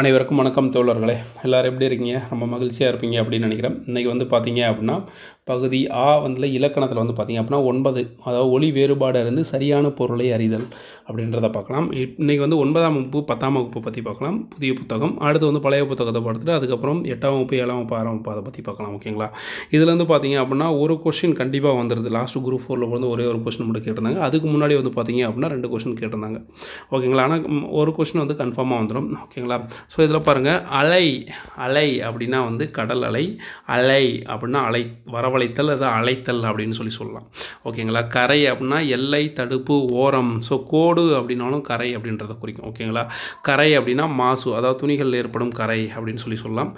அனைவருக்கும் வணக்கம் தோழர்களே. எல்லோரும் எப்படி இருக்கீங்க? ரொம்ப மகிழ்ச்சியாக இருப்பீங்க அப்படின்னு நினைக்கிறேன். இன்றைக்கி வந்து பார்த்தீங்க அப்படின்னா பகுதி ஆ வந்து இலக்கணத்தில் வந்து பார்த்திங்க அப்படின்னா ஒன்பது அதாவது ஒளி வேறுபாடு இருந்து சரியான பொருளை அறிதல் அப்படின்றத பார்க்கலாம். இன்றைக்கி வந்து ஒன்பதாம் வகுப்பு பத்தாம் வகுப்பு பற்றி பார்க்கலாம். புதிய புத்தகம். அடுத்து வந்து பழைய புத்தகத்தை பார்த்துட்டு அதுக்கப்புறம் எட்டாம் வகுப்பு ஏழாம் வகுப்பு ஆறாம் வகுப்பு அதை பற்றி பார்க்கலாம் ஓகேங்களா? இதில் வந்து பார்த்திங்க அப்படின்னா ஒரு கொஷின் கண்டிப்பாக வந்துடுது லாஸ்ட் குரூப் ஃபோரில் வந்து ஒரே ஒரு கொஷின் மட்டும் கேட்டிருந்தாங்க. அதுக்கு முன்னாடி வந்து பார்த்திங்க அப்படின்னா ரெண்டு கொஷின் கேட்டிருந்தாங்க. ஓகேங்களா? ஆனால் ஒரு கொஷின் வந்து கன்ஃபார்மாக வந்துடும் ஓகேங்களா? ஸோ இதில் பாருங்கள் அலை அலை அப்படின்னா வந்து கடல் அலை அலை அப்படின்னா அலை வரவழைத்தல் அது அழைத்தல் அப்படின்னு சொல்லி சொல்லலாம். ஓகேங்களா கரை அப்படின்னா எல்லை தடுப்பு ஓரம். ஸோ கோடு அப்படின்னாலும் கரை அப்படின்றத குறிக்கும். ஓகேங்களா கரை அப்படின்னா மாசு அதாவது துணிகளில் ஏற்படும் கரை அப்படின்னு சொல்லி சொல்லலாம்.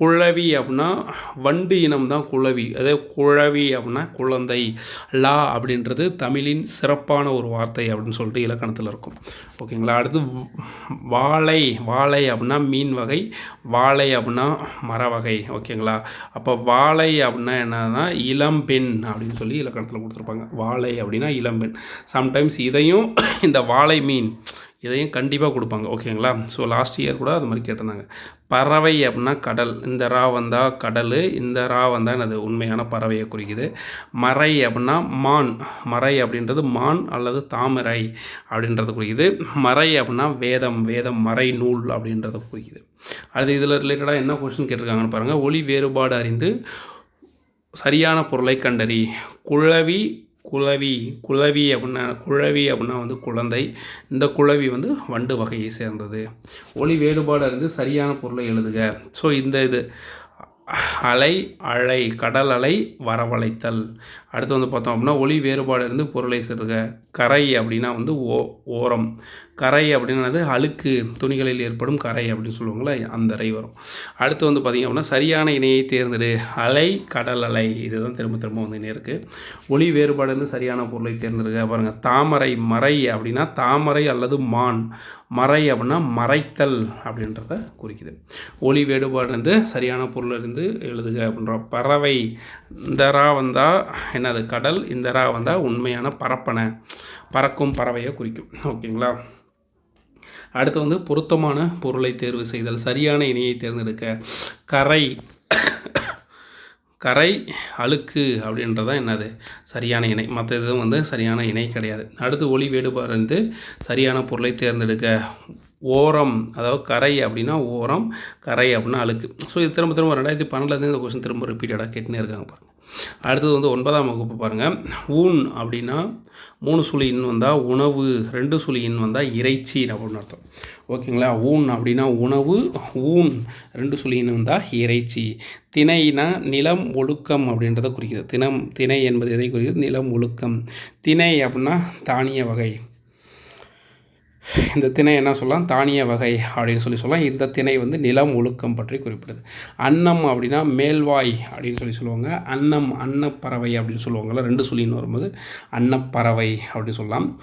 குழவி அப்படின்னா வண்டு இனம் தான் குழவி. அதே குழவி அப்படின்னா குழந்தை. லா அப்படின்றது தமிழின் சிறப்பான ஒரு வார்த்தை அப்படின்னு சொல்லிட்டு இலக்கணத்தில் இருக்கும். ஓகேங்களா? அடுத்து வாழை. வாழை அப்படின்னா மீன் வகை. வாழை அப்படின்னா மர வகை. ஓகேங்களா? அப்போ வாழை அப்படின்னா என்னன்னா இளம்பெண் அப்படின்னு சொல்லி இலக்கணத்தில் கொடுத்துருப்பாங்க. வாழை அப்படின்னா இளம்பெண் சம்டைம்ஸ் இதையும் இந்த வாழை மீன் இதையும் கண்டிப்பாக கொடுப்பாங்க ஓகேங்களா? ஸோ லாஸ்ட் இயர் கூட அது மாதிரி கேட்டிருந்தாங்க. பறவை அப்படின்னா கடல். இந்த ரா வந்தால் கடல் இந்த ரா வந்தால் எனது உண்மையான பறவையை குறிக்குது. மறை அப்படின்னா மான். மறை அப்படின்றது மான் அல்லது தாமரை அப்படின்றத குறிக்குது. மறை அப்படின்னா வேதம் வேதம் மறை நூல் அப்படின்றத குறிக்குது. அடுத்து இதில் ரிலேட்டடாக என்ன கொஸ்டின் கேட்டிருக்காங்கன்னு பாருங்கள் ஒளி வேறுபாடு அறிந்து சரியான பொருளை கண்டறி குழவி குளவி குளவி அப்படின்னா குழவி அப்படின்னா வந்து குழந்தை. இந்த குழவி வந்து வண்டு வகையை சேர்ந்தது. ஒளி வேறுபாடு அறிந்து சரியான பொருளை எழுதுக. ஸோ இந்த இது அலை அலை கடல் அலை வரவழைத்தல். அடுத்து வந்து பார்த்தோம் அப்படின்னா ஒளி வேறுபாடு இருந்து பொருளை சேர்த்துக்க கரை அப்படின்னா வந்து ஓ ஓரம். கரை அப்படின்னது அழுக்கு. துணிகளில் ஏற்படும் கரை அப்படின்னு சொல்லுவாங்களே அந்த அறை வரும். அடுத்து வந்து பார்த்திங்க அப்படின்னா சரியான இணையை தேர்ந்தெடு. அலை கடல் அலை. இதுதான் திரும்ப திரும்ப வந்து இருக்குது ஒளி வேறுபாடு சரியான பொருளை தேர்ந்தெடுக்க பாருங்கள் தாமரை மறை அப்படின்னா தாமரை அல்லது மான். மறை அப்படின்னா மறைத்தல் அப்படின்றத குறிக்குது. ஒளி வேறுபாடு வந்து சரியான பொருளிலிருந்து இருந்து எழுதுக அப்படின்ற பறவை. இந்த ரா வந்தால் என்னது? கடல். இந்த ரா வந்தால் உண்மையான பரப்பனை. பறக்கும் பறவையை குறிக்கும். ஓகேங்களா? அடுத்து வந்து பொருத்தமான பொருளை தேர்வு செய்தல் சரியான இணையை தேர்ந்தெடுக்க. கரை கரை அழுக்கு அப்படின்றதான் என்னது? சரியான இணை. மற்ற இதுவும் வந்து சரியான இணை கிடையாது. அடுத்து ஒளி வேடுபாடு வந்து சரியான பொருளை தேர்ந்தெடுக்க. ஓரம் அதாவது கரை அப்படின்னா ஓரம் கரை அப்படின்னா அழுக்கு. ஸோ இது திரும்ப திரும்ப ரெண்டாயிரத்தி பன்னெண்டுலேருந்து இந்த கொஸ்டின் திரும்ப ரிப்பீட்டடாக கேட்டுனே இருக்காங்க பாருங்கள் அடுத்தது வந்து ஒன்பதாம் வகுப்பு பாருங்கள் ஊன் அப்படின்னா மூணு சுழி இன் வந்தால் உணவு ரெண்டு சுழி இன் வந்தால் இறைச்சி அப்படின்னு அர்த்தம். ஓகேங்களா? ஊன் அப்படின்னா உணவு ஊன் ரெண்டு சுழி இன் வந்தால் இறைச்சி. திணைனா நிலம் ஒழுக்கம் அப்படின்றத குறிக்குது. தினம் திணை என்பது எதை குறிக்கிறது நிலம் ஒழுக்கம். திணை அப்படின்னா தானிய வகை. இந்த திணை என்ன சொல்லலாம்? தானிய வகை அப்படின்னு சொல்லி சொல்லலாம். இந்த திணை வந்து நிலம் ஒழுக்கம் பற்றி குறிப்பிடுது. அன்னம் அப்படின்னா மேல்வாய் அப்படின்னு சொல்லி சொல்லுவாங்க. அன்னம் அன்னப்பறவை அப்படின்னு சொல்லுவாங்கள்ல ரெண்டு சொல்லின்னு வரும்போது அன்னப்பறவை அப்படின்னு சொல்லலாம்.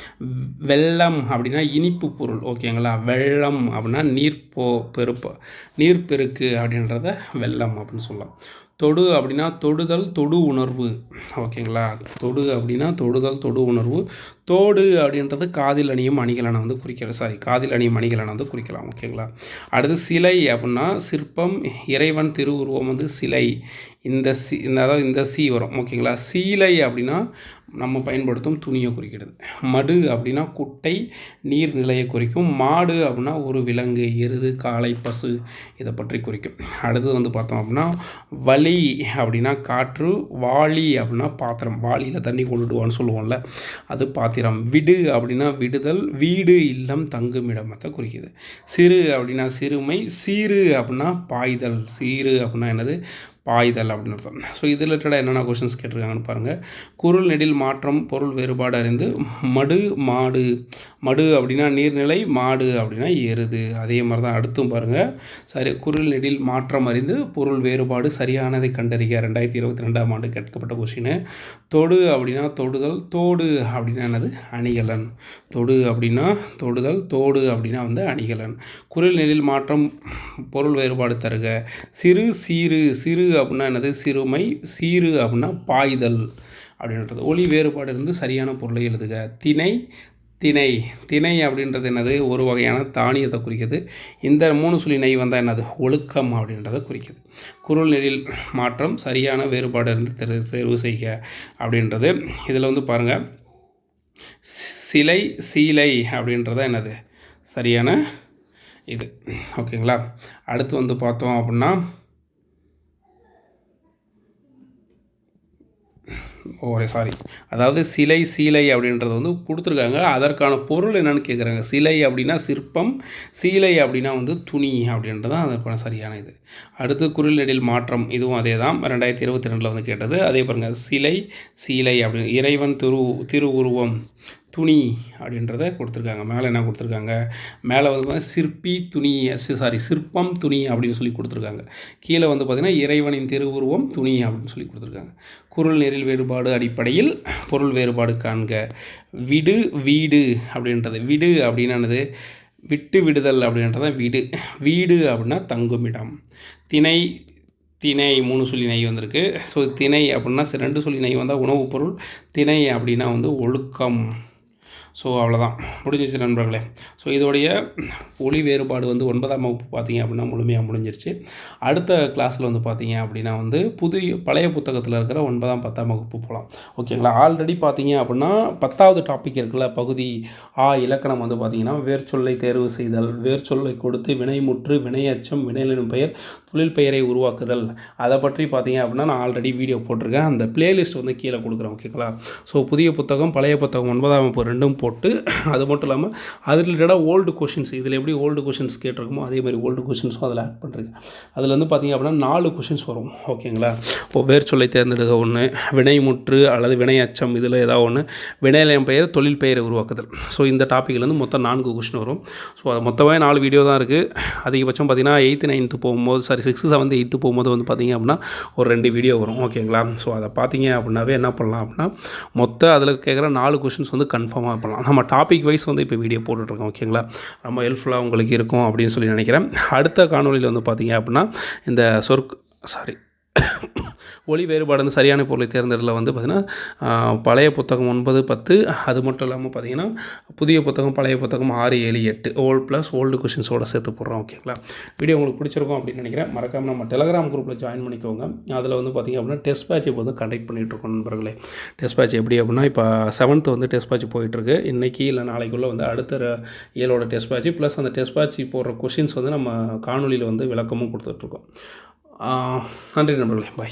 வெள்ளம் அப்படின்னா இனிப்பு பொருள் ஓகேங்களா? வெள்ளம் அப்படின்னா நீர்ப்போ பெருப்ப நீர்ப்பெருக்கு அப்படின்றத வெள்ளம் அப்படின்னு சொல்லலாம். தொடு அப்படின்னா தொடுதல் தொடு உணர்வு. ஓகேங்களா? தொடு அப்படின்னா தொடுதல் தொடு உணர்வு. தோடு அப்படின்றது காதில் அணியும் அணிகலனை வந்து குறிக்கிறது சாரி காதில் அணியும் அணிகலனை வந்து குறிக்கலாம். ஓகேங்களா? அடுத்து சிலை அப்படின்னா சிற்பம் இறைவன் திருவுருவம் வந்து சிலை. இந்த சி இந்த அதாவது இந்த சி வரும். ஓகேங்களா? சீலை அப்படின்னா நம்ம பயன்படுத்தும் துணியை குறிக்கிறது. மடு அப்படின்னா குட்டை நீர்நிலையை குறிக்கும். மாடு அப்படின்னா ஒரு விலங்கு எருது காளை பசு இதை பற்றி குறிக்கும். அடுத்தது வந்து பார்த்தோம் அப்படின்னா வலி அப்படின்னா காற்று வாளி அப்படின்னா பாத்திரம். வாளியில் தண்ணி கொண்டுடுவான்னு சொல்லுவோம்ல. அது பாத்திரம். விடு அப்படின்னா விடுதல் வீடு இல்லம் தங்கும் இடமத்தை குறிக்கிது. சிறு அப்படின்னா சிறுமை சீரு அப்படின்னா பாய்தல். சீரு அப்படின்னா என்னது? பாய்தல் அப்படின்னு அர்த்தம். ஸோ இது ரிலேட்டடாக என்னென்ன கொஷின்ஸ் கேட்டிருக்காங்கன்னு பாருங்கள் குரல் நெடில் மாற்றம் பொருள் வேறுபாடு அறிந்து மடு மாடு. மடு அப்படின்னா நீர்நிலை மாடு அப்படின்னா எருது. அதே மாதிரி தான் அடுத்தும் பாருங்கள் சரி குரல் நெடில் மாற்றம் அறிந்து பொருள் வேறுபாடு சரியானதை கண்டறிக. ரெண்டாயிரத்தி இருபத்தி ரெண்டாம் ஆண்டு கேட்கப்பட்ட கொஷின் தொடு அப்படின்னா தொடுதல் தோடு அப்படின்னா என்னது? அணிகலன். தொடு அப்படின்னா தொடுதல் தோடு அப்படின்னா வந்து அணிகலன். குரல் நெடில் மாற்றம் பொருள் வேறுபாடு தருக. சிறு சீரு சிறு அப்படின்னா என்னது? சிறுமை சீரு அப்படின்னா பாய்தல் அப்படின்றது. ஒளி வேறுபாடு இருந்து சரியான பொருளை எழுதுக. திணை திணை. திணை அப்படின்றது என்னது? ஒரு வகையான தானியத்தை குறிக்குது. இந்த மூணு சுழி நெய் வந்தால் என்னது? ஒழுக்கம் அப்படின்றத குறிக்குது. குரல் நெறில் மாற்றம் சரியான வேறுபாடு இருந்து தெரு தேர்வு செய்க அப்படின்றது. இதில் வந்து பாருங்கள் சிலை சீலை அப்படின்றத என்னது? சரியான இது. ஓகேங்களா? அடுத்து வந்து பார்த்தோம் அப்படின்னா Oh, ஓரே சாரி அதாவது சிலை சீலை அப்படின்றது வந்து கொடுத்துருக்காங்க. அதற்கான பொருள் என்னென்னு கேட்குறாங்க சிலை அப்படின்னா சிற்பம் சீலை அப்படின்னா வந்து துணி அப்படின்றது தான் அதற்கான சரியான இது. அடுத்து குரல் நெடில் மாற்றம் இதுவும் அதே தான் ரெண்டாயிரத்தி இருபத்தி ரெண்டில் வந்து கேட்டது. அதே பாருங்கள் சிலை சீலை அப்படின்னு இறைவன் திரு திருவுருவம். துணி அப்படின்றத கொடுத்துருக்காங்க. மேலே என்ன கொடுத்துருக்காங்க? மேலே வந்து சிற்பி துணி சாரி சிற்பம் துணி அப்படின்னு சொல்லி கொடுத்துருக்காங்க. கீழே வந்து பார்த்திங்கன்னா இறைவனின் திருவுருவம் துணி அப்படின்னு சொல்லி கொடுத்துருக்காங்க. குரல் நெறில் வேறுபாடு அடிப்படையில் பொருள் வேறுபாடு காண்க. விடு வீடு அப்படின்றது. விடு அப்படின்னானது விட்டு விடுதல் அப்படின்றத வீடு. வீடு அப்படின்னா தங்குமிடம். திணை திணை மூணு சொல்லி நெய் வந்திருக்கு. ஸோ திணை அப்படின்னா ரெண்டு சொல்லி நெய் வந்தால் உணவுப் பொருள். திணை அப்படின்னா வந்து ஒழுக்கம். ஸோ அவ்வளோதான் முடிஞ்சிச்சு நண்பர்களே. ஸோ இதோடைய ஒளி வேறுபாடு வந்து ஒன்பதாம் வகுப்பு பார்த்தீங்க அப்படின்னா முழுமையாக முடிஞ்சிருச்சு. அடுத்த கிளாஸில் வந்து பார்த்தீங்க அப்படின்னா வந்து புதிய பழைய புத்தகத்தில் இருக்கிற ஒன்பதாம் பத்தாம் வகுப்பு போகலாம் ஓகேங்களா ஆல்ரெடி பார்த்தீங்க அப்படின்னா பத்தாவது டாபிக் இருக்குல்ல பகுதி ஆ இலக்கணம் வந்து பார்த்தீங்கன்னா வேர்ச்சொல்லை தேர்வு செய்தல் வேர்ச்சொல்லை கொடுத்து வினைமுற்று வினையச்சம் வினையினும் பெயர் தொழில் பெயரை உருவாக்குதல். அதை பற்றி பார்த்தீங்க அப்படின்னா நான் ஆல்ரெடி வீடியோ போட்டிருக்கேன். அந்த பிளேலிஸ்ட் வந்து கீழே கொடுக்குறேன் ஓகேங்களா ஸோ புதிய புத்தகம் பழைய புத்தகம் ஒன்பதாம் வகுப்பு ரெண்டும் போட்டு அது மட்டும் இல்லாமல் அது ரிலேட்டடாக ஓல்டு கொஷின்ஸ் இதில் எப்படி ஓல்டு கொஷின்ஸ் கேட்டிருக்குமோ அதே மாதிரி ஓல்டு கொஷின்ஸும் அதில் ஆட் பண்ணுறீங்க அதில் வந்து பார்த்திங்க அப்படின்னா நாலு கொஷின்ஸ் வரும். ஓகேங்களா இப்போ வேர் சொல்லை தேர்ந்தெடுக்க ஒன்று வினைமுற்று அல்லது வினை அச்சம் இதில் ஏதாவது ஒன்று வினைநிலையம் பெயர் தொழில் பெயரை உருவாக்குதல். ஸோ இந்த டாப்பிக்லேருந்து மொத்தம் நான்கு கொஷின் வரும். ஸோ அது மொத்தமே நாலு வீடியோ தான் இருக்குது அதிகபட்சம் பார்த்திங்கன்னா எயித்து நைன்த்து போகும்போது சாரி சிக்ஸ்த்து செவன்த்து எயித்து போகும்போது வந்து பார்த்திங்க அப்படின்னா ஒரு ரெண்டு வீடியோ வரும். ஓகேங்களா ஸோ அதை பார்த்தீங்க அப்படின்னாவே என்ன பண்ணலாம் அப்படின்னா மொத்த அதில் கேட்குற நாலு கொஷின்ஸ் வந்து கன்ஃபார்மாக பண்ணலாம். நம்ம டாபிக் வைஸ் வந்து இப்போ வீடியோ போட்டுட்ருக்கோம் ஓகேங்களா ரொம்ப ஹெல்ப்ஃபுல்லாக உங்களுக்கு இருக்கும் அப்படின்னு சொல்லி நினைக்கிறேன். அடுத்த காணொலியில் வந்து பார்த்தீங்க அப்படின்னா இந்த சொர்க் சாரி ஒளி வேறுபாடு வந்து சரியான பொருளை தேர்ந்தெடுல வந்து பார்த்திங்கன்னா பழைய புத்தகம் ஒன்பது பத்து அது மட்டும் இல்லாமல் பார்த்திங்கன்னா புதிய புத்தகம் பழைய புத்தகம் ஆறு ஏழு எட்டு ஓல்டு ப்ளஸ் ஓல்டு கொஷின்ஸோடு சேர்த்து போடுறோம் ஓகேங்களா வீடியோ உங்களுக்கு பிடிச்சிருக்கும் அப்படின்னு நினைக்கிறேன். மறக்காமல் நம்ம டெலகிராம் குரூப்பில் ஜாயின் பண்ணிக்கோங்க. அதில் வந்து பார்த்திங்க அப்படின்னா டெஸ்ட் பேட்ச் இப்போ வந்து கண்டக்ட் பண்ணிகிட்ருக்கோம் நண்பர்களே. டெஸ்ட் பேட்ச் எப்படி அப்படின்னா இப்போ செவன்த்து வந்து டெஸ்ட் பேட்ச் போயிட்டுருக்கு இன்றைக்கி இல்லை நாளைக்குள்ளே வந்து அடுத்த ஏழோட டெஸ்ட் பேட்ச் ப்ளஸ் அந்த டெஸ்ட் பேட்ச் போடுற கொஷின்ஸ் வந்து நம்ம காணொலியில் வந்து விளக்கமும் கொடுத்துட்ருக்கோம் കണ്ടിന്യൂ ബൈ